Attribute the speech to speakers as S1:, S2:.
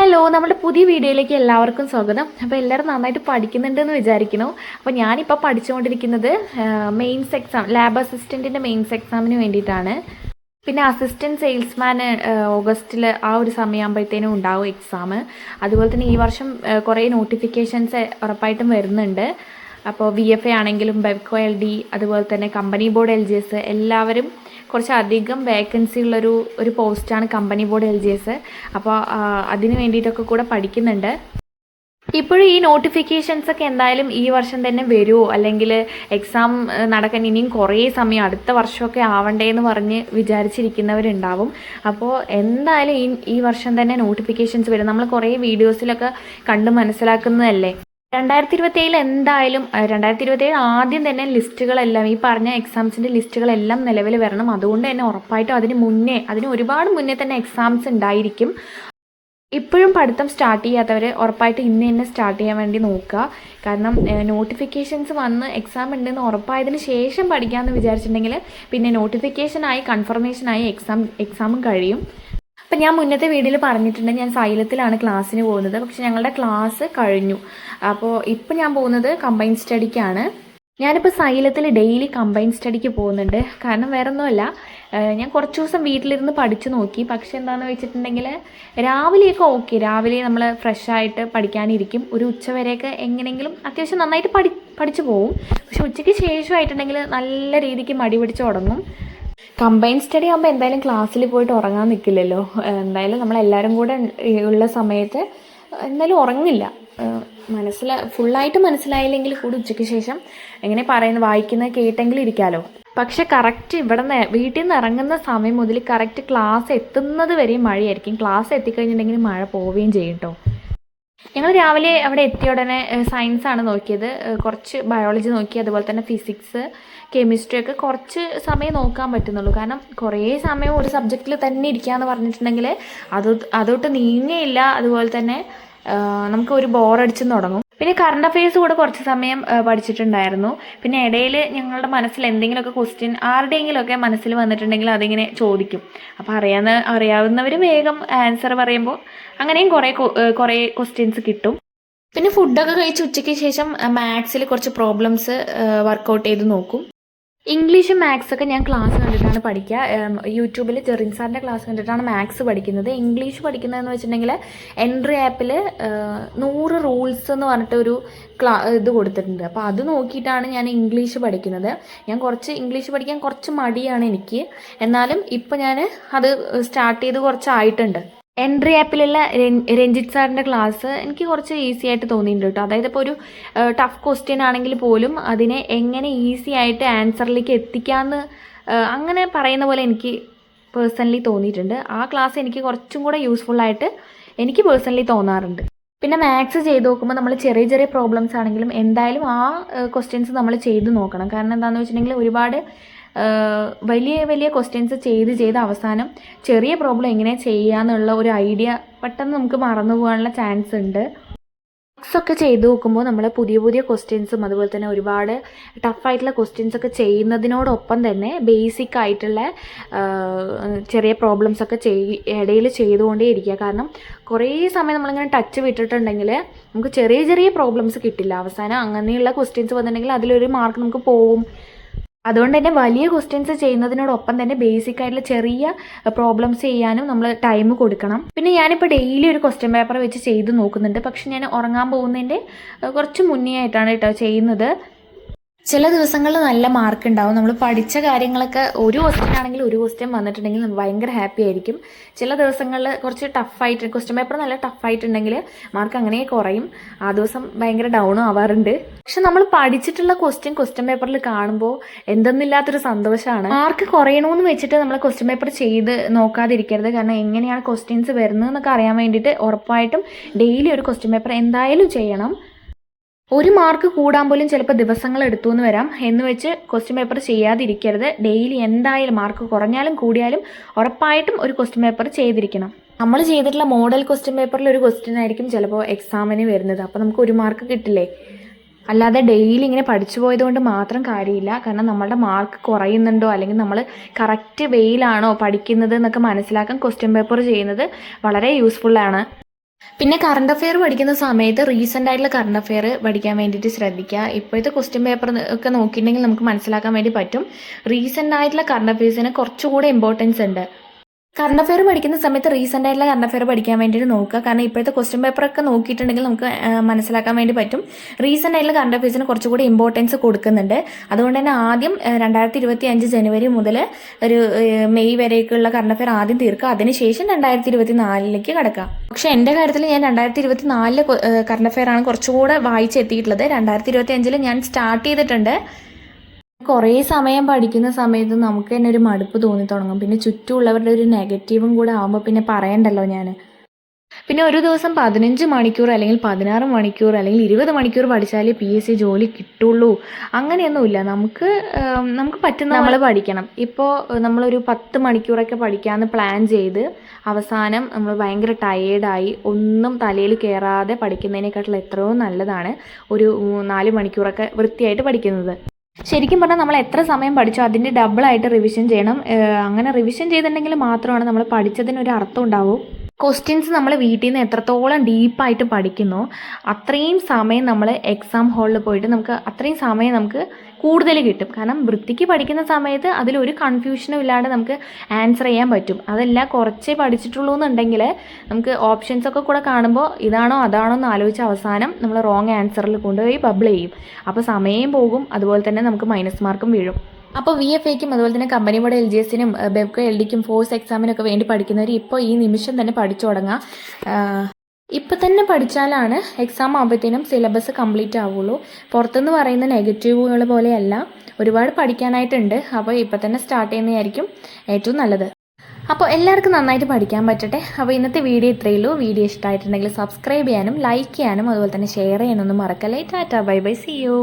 S1: Hello നമ്മുടെ പുതിയ വീഡിയോയിലേക്ക് എല്ലാവർക്കും സ്വാഗതം. അപ്പോൾ എല്ലാവരും നന്നായിട്ട് പഠിക്കുന്നുണ്ടെന്ന് വിചാരിക്കുന്നു. അപ്പോൾ ഞാനിപ്പോൾ പഠിച്ചുകൊണ്ടിരിക്കുന്നത് മെയിൻസ് എക്സാം ലാബ് അസിസ്റ്റന്റിന്റെ മെയിൻസ് എക്സാമിന് വേണ്ടിയിട്ടാണ്. പിന്നെ അസിസ്റ്റന്റ് സെയിൽസ്മാൻ ഓഗസ്റ്റിൽ ആ ഒരു സമയമാകുമ്പോഴത്തേനും ഉണ്ടാവും എക്സാം അതുപോലെ തന്നെ ഈ വർഷം കുറേ നോട്ടിഫിക്കേഷൻസ് ഉറപ്പായിട്ടും വരുന്നുണ്ട്. അപ്പോൾ വി എഫ് എ ആണെങ്കിലും ബെവ്കോ എൽ ഡി അതുപോലെ തന്നെ company board L G S എല്ലാവരും കുറച്ചധികം വേക്കൻസി ഉള്ളൊരു ഒരു പോസ്റ്റാണ് company board L G S അപ്പോൾ അതിന് വേണ്ടിയിട്ടൊക്കെ കൂടെ പഠിക്കുന്നുണ്ട്. ഇപ്പോഴും ഈ നോട്ടിഫിക്കേഷൻസ് ഒക്കെ എന്തായാലും ഈ വർഷം തന്നെ വരുമോ അല്ലെങ്കിൽ എക്സാം നടക്കാൻ ഇനിയും കുറേ സമയം അടുത്ത വർഷമൊക്കെ ആവണ്ടേ എന്ന് പറഞ്ഞ് വിചാരിച്ചിരിക്കുന്നവരുണ്ടാവും. അപ്പോൾ എന്തായാലും ഈ ഈ വർഷം തന്നെ നോട്ടിഫിക്കേഷൻസ് വരും. നമ്മൾ കുറേ വീഡിയോസിലൊക്കെ കണ്ട് മനസ്സിലാക്കുന്നതല്ലേ? രണ്ടായിരത്തി ഇരുപത്തേഴിൽ എന്തായാലും രണ്ടായിരത്തി ഇരുപത്തേഴ് ആദ്യം തന്നെ ലിസ്റ്റുകളെല്ലാം ഈ പറഞ്ഞ എക്സാംസിന്റെ ലിസ്റ്റുകളെല്ലാം നിലവിൽ വരണം. അതുകൊണ്ട് തന്നെ ഉറപ്പായിട്ടും അതിന് മുന്നേ അതിന് ഒരുപാട് മുന്നേ തന്നെ എക്സാംസ് ഉണ്ടായിരിക്കും. ഇപ്പോഴും പഠിത്തം സ്റ്റാർട്ട് ചെയ്യാത്തവർ ഉറപ്പായിട്ട് ഇന്ന് തന്നെ സ്റ്റാർട്ട് ചെയ്യാൻ വേണ്ടി നോക്കുക. കാരണം നോട്ടിഫിക്കേഷൻസ് വന്ന് എക്സാം ഉണ്ടെന്ന് ഉറപ്പായതിന് ശേഷം പഠിക്കാമെന്ന് വിചാരിച്ചിട്ടുണ്ടെങ്കിൽ പിന്നെ നോട്ടിഫിക്കേഷനായി കൺഫർമേഷനായി എക്സാം എക്സാമും കഴിയും. അപ്പം ഞാൻ മുന്നത്തെ വീഡിയോയിൽ പറഞ്ഞിട്ടുണ്ട് ഞാൻ സൈലത്തിലാണ് ക്ലാസ്സിന് പോകുന്നത്. പക്ഷെ ഞങ്ങളുടെ ക്ലാസ് കഴിഞ്ഞു. അപ്പോൾ ഇപ്പം ഞാൻ പോകുന്നത് കമ്പൈൻ സ്റ്റഡിക്കാണ് ഞാനിപ്പോൾ സൈലത്തിൽ ഡെയിലി കമ്പൈൻ സ്റ്റഡിക്ക് പോകുന്നുണ്ട്. കാരണം വേറെ ഒന്നുമല്ല ഞാൻ കുറച്ച് ദിവസം വീട്ടിലിരുന്ന് പഠിച്ചു നോക്കി. പക്ഷെ എന്താണെന്ന് വെച്ചിട്ടുണ്ടെങ്കിൽ രാവിലെയൊക്കെ ഓക്കെ രാവിലെ നമ്മൾ ഫ്രഷായിട്ട് പഠിക്കാനിരിക്കും. ഒരു ഉച്ചവരെയൊക്കെ എങ്ങനെയെങ്കിലും അത്യാവശ്യം നന്നായിട്ട് പഠി പഠിച്ചു പോവും. പക്ഷെ ഉച്ചയ്ക്ക് ശേഷമായിട്ടുണ്ടെങ്കിൽ നല്ല രീതിക്ക് മടി പിടിച്ച് തുടങ്ങും കമ്പൈൻ സ്റ്റഡി ആകുമ്പോൾ എന്തായാലും ക്ലാസ്സിൽ പോയിട്ട് ഉറങ്ങാൻ നിൽക്കില്ലല്ലോ എന്തായാലും നമ്മളെല്ലാവരും കൂടെ ഉള്ള സമയത്ത് എന്തായാലും ഉറങ്ങില്ല. മനസ്സില ഫുള്ളായിട്ട് മനസ്സിലായില്ലെങ്കിൽ കൂടി ഉച്ചയ്ക്ക് ശേഷം എങ്ങനെ പറയുന്നത് വായിക്കുന്നത് കേട്ടെങ്കിലും ഇരിക്കാമല്ലോ പക്ഷെ കറക്റ്റ് ഇവിടെ നിന്ന് വീട്ടിൽ നിന്ന് ഇറങ്ങുന്ന സമയം മുതൽ കറക്റ്റ് ക്ലാസ് എത്തുന്നത് വരെയും മഴയായിരിക്കും. ക്ലാസ് എത്തിക്കഴിഞ്ഞിട്ടുണ്ടെങ്കിൽ മഴ പോവുകയും ചെയ്യും കേട്ടോ ഞങ്ങൾ രാവിലെ അവിടെ എത്തിയ ഉടനെ സയൻസ് ആണ് നോക്കിയത്. കുറച്ച് ബയോളജി നോക്കി അതുപോലെ തന്നെ ഫിസിക്സ് കെമിസ്ട്രി ഒക്കെ കുറച്ച് സമയം നോക്കാൻ പറ്റുന്നുള്ളൂ. കാരണം കുറേ സമയം ഒരു സബ്ജക്റ്റിൽ തന്നെ ഇരിക്കുക എന്ന് പറഞ്ഞിട്ടുണ്ടെങ്കിൽ അത് അതൊട്ട് നീങ്ങയില്ല. അതുപോലെ തന്നെ നമുക്ക് ഒരു ബോറടിച്ച് തുടങ്ങും. പിന്നെ കറണ്ട് അഫയേഴ്സ് കൂടെ കുറച്ച് സമയം പഠിച്ചിട്ടുണ്ടായിരുന്നു. പിന്നെ ഇടയിൽ ഞങ്ങളുടെ മനസ്സിൽ എന്തെങ്കിലുമൊക്കെ ക്വസ്റ്റ്യൻ ആരുടെയെങ്കിലുമൊക്കെ മനസ്സിൽ വന്നിട്ടുണ്ടെങ്കിൽ അതിങ്ങനെ ചോദിക്കും. അപ്പോൾ അറിയാവുന്ന അറിയാവുന്നവർ വേഗം ആൻസർ പറയുമ്പോൾ അങ്ങനെയും കുറേ കുറേ ക്വസ്റ്റ്യൻസ് കിട്ടും. പിന്നെ ഫുഡൊക്കെ കഴിച്ച് ഉച്ചയ്ക്ക് ശേഷം മാത്സിൽ കുറച്ച് പ്രോബ്ലംസ് വർക്കൗട്ട് ചെയ്ത് നോക്കും. ഇംഗ്ലീഷും മാത്സ് ഒക്കെ ഞാൻ ക്ലാസ് കണ്ടിട്ടാണ് പഠിക്കുക. യൂട്യൂബിൽ ജെറിൻ സാറിന്റെ ക്ലാസ് കണ്ടിട്ടാണ് മാത്സ് പഠിക്കുന്നത്. ഇംഗ്ലീഷ് പഠിക്കുന്നതെന്ന് വെച്ചിട്ടുണ്ടെങ്കിൽ എൻട്രി ആപ്പിൽ നൂറ് റൂൾസ് എന്ന് പറഞ്ഞിട്ട് ഒരു ക്ലാ ഇത് കൊടുത്തിട്ടുണ്ട്. അപ്പോൾ അത് നോക്കിയിട്ടാണ് ഞാൻ ഇംഗ്ലീഷ് പഠിക്കുന്നത്. ഞാൻ കുറച്ച് ഇംഗ്ലീഷ് പഠിക്കാൻ കുറച്ച് മടിയാണ് എനിക്ക്. എന്നാലും ഇപ്പം ഞാൻ അത് സ്റ്റാർട്ട് ചെയ്ത് കുറച്ചായിട്ടുണ്ട്. എൻട്രി ആപ്പിലുള്ള രഞ്ജിത്ത് സാറിന്റെ ക്ലാസ് എനിക്ക് കുറച്ച് ഈസി ആയിട്ട് തോന്നിയിട്ടുണ്ട് കേട്ടോ. അതായത് ഇപ്പോൾ ഒരു ടഫ് ക്വസ്റ്റ്യൻ ആണെങ്കിൽ പോലും അതിനെ എങ്ങനെ ഈസി ആയിട്ട് ആൻസറിലേക്ക് എത്തിക്കാമെന്ന് അങ്ങനെ പറയുന്ന പോലെ എനിക്ക് പേഴ്സണലി തോന്നിയിട്ടുണ്ട്. ആ ക്ലാസ് എനിക്ക് കുറച്ചും കൂടെ യൂസ്ഫുള്ളായിട്ട് എനിക്ക് പേഴ്സണലി തോന്നാറുണ്ട്. പിന്നെ മാത്സ് ചെയ്ത് നോക്കുമ്പോൾ നമ്മൾ ചെറിയ ചെറിയ പ്രോബ്ലംസ് ആണെങ്കിലും എന്തായാലും ആ ക്വസ്റ്റ്യൻസ് നമ്മൾ ചെയ്ത് നോക്കണം. കാരണം എന്താണെന്ന് വെച്ചിട്ടുണ്ടെങ്കിൽ ഒരുപാട് വലിയ വലിയ ക്വസ്റ്റ്യൻസ് ചെയ്ത് ചെയ്ത് അവസാനം ചെറിയ പ്രോബ്ലം എങ്ങനെ ചെയ്യാന്നുള്ള ഒരു ഐഡിയ പെട്ടെന്ന് നമുക്ക് മറന്നു പോകാനുള്ള ചാൻസ് ഉണ്ട്. മാത്സ് ഒക്കെ ചെയ്തു നോക്കുമ്പോൾ നമ്മൾ പുതിയ പുതിയ ക്വസ്റ്റ്യൻസും അതുപോലെ തന്നെ ഒരുപാട് ടഫായിട്ടുള്ള ക്വസ്റ്റ്യൻസ് ഒക്കെ ചെയ്യുന്നതിനോടൊപ്പം തന്നെ ബേസിക് ആയിട്ടുള്ള ചെറിയ പ്രോബ്ലംസ് ഒക്കെ ചെയ് ഇടയിൽ ചെയ്തുകൊണ്ടേ ഇരിക്കുക കാരണം കുറേ സമയം നമ്മളിങ്ങനെ ടച്ച് വിട്ടിട്ടുണ്ടെങ്കിൽ നമുക്ക് ചെറിയ ചെറിയ പ്രോബ്ലംസ് കിട്ടില്ല. അവസാനം അങ്ങനെയുള്ള ക്വസ്റ്റ്യൻസ് വന്നിട്ടുണ്ടെങ്കിൽ അതിലൊരു മാർക്ക് നമുക്ക് പോവും. അതുകൊണ്ട് തന്നെ വലിയ ക്വസ്റ്റ്യൻസ് ചെയ്യുന്നതിനോടൊപ്പം തന്നെ ബേസിക് ആയിട്ടുള്ള ചെറിയ പ്രോബ്ലംസ് ചെയ്യാനും നമ്മൾ ടൈം കൊടുക്കണം. പിന്നെ ഞാനിപ്പോൾ ഡെയിലി ഒരു ക്വസ്റ്റ്യൻ പേപ്പർ വെച്ച് ചെയ്ത് നോക്കുന്നുണ്ട്. പക്ഷെ ഞാൻ ഉറങ്ങാൻ പോകുന്നതിന്റെ കുറച്ച് മുന്നേ ആയിട്ടാണ് കേട്ടോ ചെയ്യുന്നത്. ചില ദിവസങ്ങളിൽ നല്ല മാർക്ക് ഉണ്ടാവും. നമ്മൾ പഠിച്ച കാര്യങ്ങളൊക്കെ ഒരു ക്വസ്റ്റ്യൻ ആണെങ്കിൽ ഒരു ക്വസ്റ്റ്യൻ വന്നിട്ടുണ്ടെങ്കിൽ നമ്മൾ ഭയങ്കര ഹാപ്പി ആയിരിക്കും. ചില ദിവസങ്ങളിൽ കുറച്ച് ടഫായിട്ട് ക്വസ്റ്റ്യൻ പേപ്പർ നല്ല ടഫായിട്ടുണ്ടെങ്കിൽ മാർക്ക് അങ്ങനെ കുറയും. ആ ദിവസം ഭയങ്കര ഡൗണും ആവാറുണ്ട്. പക്ഷെ നമ്മൾ പഠിച്ചിട്ടുള്ള ക്വസ്റ്റ്യൻ ക്വസ്റ്റ്യൻ പേപ്പറിൽ കാണുമ്പോൾ എന്തെന്നില്ലാത്തൊരു സന്തോഷമാണ്. മാർക്ക് കുറയണമെന്ന് വെച്ചിട്ട് നമ്മൾ ക്വസ്റ്റ്യൻ പേപ്പർ ചെയ്ത് നോക്കാതിരിക്കരുത്. കാരണം എങ്ങനെയാണ് ക്വസ്റ്റ്യൻസ് വരുന്നതെന്നൊക്കെ അറിയാൻ വേണ്ടിയിട്ട് ഉറപ്പായിട്ടും ഡെയിലി ഒരു ക്വസ്റ്റ്യൻ പേപ്പർ എന്തായാലും ചെയ്യണം. ഒരു മാർക്ക് കൂടാൻ പോലും ചിലപ്പോൾ ദിവസങ്ങൾ എടുത്തു എന്ന് വരാം. എന്ന് വെച്ച് ക്വസ്റ്റ്യൻ പേപ്പർ ചെയ്യാതിരിക്കരുത്. ഡെയിലി എന്തായാലും മാർക്ക് കുറഞ്ഞാലും കൂടിയാലും ഉറപ്പായിട്ടും ഒരു ക്വസ്റ്റ്യൻ പേപ്പർ ചെയ്തിരിക്കണം. നമ്മൾ ചെയ്തിട്ടുള്ള മോഡൽ ക്വസ്റ്റ്യൻ പേപ്പറിൽ ഒരു ക്വസ്റ്റ്യൻ ആയിരിക്കും ചിലപ്പോൾ എക്സാമിന് വരുന്നത്. അപ്പോൾ നമുക്ക് ഒരു മാർക്ക് കിട്ടില്ലേ? അല്ലാതെ ഡെയിലി ഇങ്ങനെ പഠിച്ചു പോയതുകൊണ്ട് മാത്രം കാര്യമില്ല. കാരണം നമ്മളുടെ മാർക്ക് കുറയുന്നുണ്ടോ? അല്ലെങ്കിൽ നമ്മൾ കറക്റ്റ് വെയിലാണോ പഠിക്കുന്നത് എന്നൊക്കെ മനസ്സിലാക്കാൻ ക്വസ്റ്റ്യൻ പേപ്പർ ചെയ്യുന്നത് വളരെ യൂസ്ഫുള്ളാണ് പിന്നെ കറണ്ട് അഫെയർ പഠിക്കുന്ന സമയത്ത് റീസെന്റ് ആയിട്ടുള്ള കറണ്ട് അഫെയർ പഠിക്കാൻ വേണ്ടിയിട്ട് ശ്രദ്ധിക്കുക ഇപ്പോഴത്തെ ക്വസ്റ്റ്യൻ പേപ്പർ ഒക്കെ നോക്കിയിട്ടുണ്ടെങ്കിൽ നമുക്ക് മനസ്സിലാക്കാൻ വേണ്ടി പറ്റും. റീസെന്റ് ആയിട്ടുള്ള കറണ്ട് അഫെയർസിന് കുറച്ചുകൂടെ ഇമ്പോർട്ടൻസ് ഉണ്ട്. കറണ്ട് അഫെയർ പഠിക്കുന്ന സമയത്ത് റീസെന്റ് ആയിട്ടുള്ള കറണ്ട് അഫെയർ പഠിക്കാൻ വേണ്ടിയിട്ട് നോക്കുക. കാരണം ഇപ്പോഴത്തെ ക്വസ്റ്റ്യൻ പേപ്പറൊക്കെ നോക്കിയിട്ടുണ്ടെങ്കിൽ നമുക്ക് മനസ്സിലാക്കാൻ വേണ്ടി പറ്റും. റീസെന്റ് ആയിട്ടുള്ള കറണ്ട് അഫെയർസിന് കുറച്ചുകൂടി ഇമ്പോർട്ടൻസ് കൊടുക്കുന്നുണ്ട്. അതുകൊണ്ട് തന്നെ ആദ്യം രണ്ടായിരത്തി ഇരുപത്തി അഞ്ച് ജനുവരി മുതൽ ഒരു മെയ് വരെയൊക്കെയുള്ള കറണ്ട് അഫെയർ ആദ്യം തീർക്കുക. അതിനുശേഷം രണ്ടായിരത്തി ഇരുപത്തി നാലിലേക്ക് കടക്കാം പക്ഷേ എന്റെ കാര്യത്തിൽ ഞാൻ രണ്ടായിരത്തി ഇരുപത്തി നാലിൽ കറണ്ട് അഫെയർ ആണ് കുറച്ചുകൂടെ വായിച്ചെത്തിയിട്ടുള്ളത് രണ്ടായിരത്തി ഇരുപത്തി അഞ്ചിൽ ഞാൻ സ്റ്റാർട്ട് ചെയ്തിട്ടുണ്ട്. കുറേ സമയം പഠിക്കുന്ന സമയത്ത് നമുക്ക് തന്നെ ഒരു മടുപ്പ് തോന്നി തുടങ്ങും. പിന്നെ ചുറ്റുമുള്ളവരുടെ ഒരു നെഗറ്റീവും കൂടെ ആകുമ്പോൾ പിന്നെ പറയണ്ടല്ലോ ഞാൻ പിന്നെ ഒരു ദിവസം പതിനഞ്ച് മണിക്കൂർ അല്ലെങ്കിൽ പതിനാറ് മണിക്കൂർ അല്ലെങ്കിൽ ഇരുപത് മണിക്കൂർ പഠിച്ചാലേ പി എസ് സി ജോലി കിട്ടുള്ളൂ. അങ്ങനെയൊന്നുമില്ല നമുക്ക് നമുക്ക് പറ്റുന്ന നമ്മൾ പഠിക്കണം. ഇപ്പോൾ നമ്മളൊരു പത്ത് മണിക്കൂറൊക്കെ പഠിക്കാമെന്ന് പ്ലാൻ ചെയ്ത് അവസാനം നമ്മൾ ഭയങ്കര ടയേർഡായി ഒന്നും തലയിൽ കയറാതെ പഠിക്കുന്നതിനേക്കാട്ടിൽ എത്രയോ നല്ലതാണ് ഒരു നാല് മണിക്കൂറൊക്കെ വൃത്തിയായിട്ട് പഠിക്കുന്നത്. ശരിക്കും പറഞ്ഞാൽ നമ്മൾ എത്ര സമയം പഠിച്ചോ അതിന്റെ ഡബിളായിട്ട് റിവിഷൻ ചെയ്യണം. അങ്ങനെ റിവിഷൻ ചെയ്തിട്ടുണ്ടെങ്കിൽ മാത്രമാണ് നമ്മൾ പഠിച്ചതിനൊരു അർത്ഥം ഉണ്ടാവൂ. ക്വസ്റ്റ്യൻസ് നമ്മൾ വീട്ടിൽ നിന്ന് എത്രത്തോളം ഡീപ്പായിട്ട് പഠിക്കുന്നോ അത്രയും സമയം നമ്മൾ എക്സാം ഹാളിൽ പോയിട്ട് നമുക്ക് അത്രയും സമയം നമുക്ക് കൂടുതൽ കിട്ടും. കാരണം വൃത്തിക്ക് പഠിക്കുന്ന സമയത്ത് അതിലൊരു കൺഫ്യൂഷനും ഇല്ലാണ്ട് നമുക്ക് ആൻസർ ചെയ്യാൻ പറ്റും. അതല്ല കുറച്ചേ പഠിച്ചിട്ടുള്ളൂ എന്നുണ്ടെങ്കിൽ നമുക്ക് ഓപ്ഷൻസ് ഒക്കെ കൂടെ കാണുമ്പോൾ ഇതാണോ അതാണോ എന്ന് ആലോചിച്ച അവസാനം നമ്മൾ റോങ് ആൻസറിൽ കൊണ്ടുപോയി ബബിൾ ചെയ്യും. അപ്പോൾ സമയം പോകും അതുപോലെ തന്നെ നമുക്ക് മൈനസ് മാർക്കും വീഴും. അപ്പോൾ വി എഫ് എക്കും അതുപോലെ തന്നെ കമ്പനി ബോർഡ് എൽ ജി എസിനും ബെബ്കോ എൽ ഡിക്കും ഫോഴ്സ് എക്സാമിനൊക്കെ വേണ്ടി പഠിക്കുന്നവർ ഇപ്പോൾ ഈ നിമിഷം തന്നെ പഠിച്ചു തുടങ്ങാം. ഇപ്പം തന്നെ പഠിച്ചാലാണ് എക്സാം ആകുമ്പോഴത്തേനും സിലബസ് കംപ്ലീറ്റ് ആവുള്ളൂ. പുറത്തുനിന്ന് പറയുന്ന നെഗറ്റീവുകൾ പോലെയല്ല. ഒരുപാട് പഠിക്കാനായിട്ടുണ്ട്. അപ്പോൾ ഇപ്പം തന്നെ സ്റ്റാർട്ട് ചെയ്യുന്നതായിരിക്കും ഏറ്റവും നല്ലത്. അപ്പോൾ എല്ലാവർക്കും നന്നായിട്ട് പഠിക്കാൻ പറ്റട്ടെ. അപ്പോൾ ഇന്നത്തെ വീഡിയോ ഇത്രയേ ഉള്ളൂ. വീഡിയോ ഇഷ്ടമായിട്ടുണ്ടെങ്കിൽ സബ്സ്ക്രൈബ് ചെയ്യാനും ലൈക്ക് ചെയ്യാനും അതുപോലെ തന്നെ ഷെയർ ചെയ്യാനൊന്നും മറക്കല്ലേ. Tata bye bye see you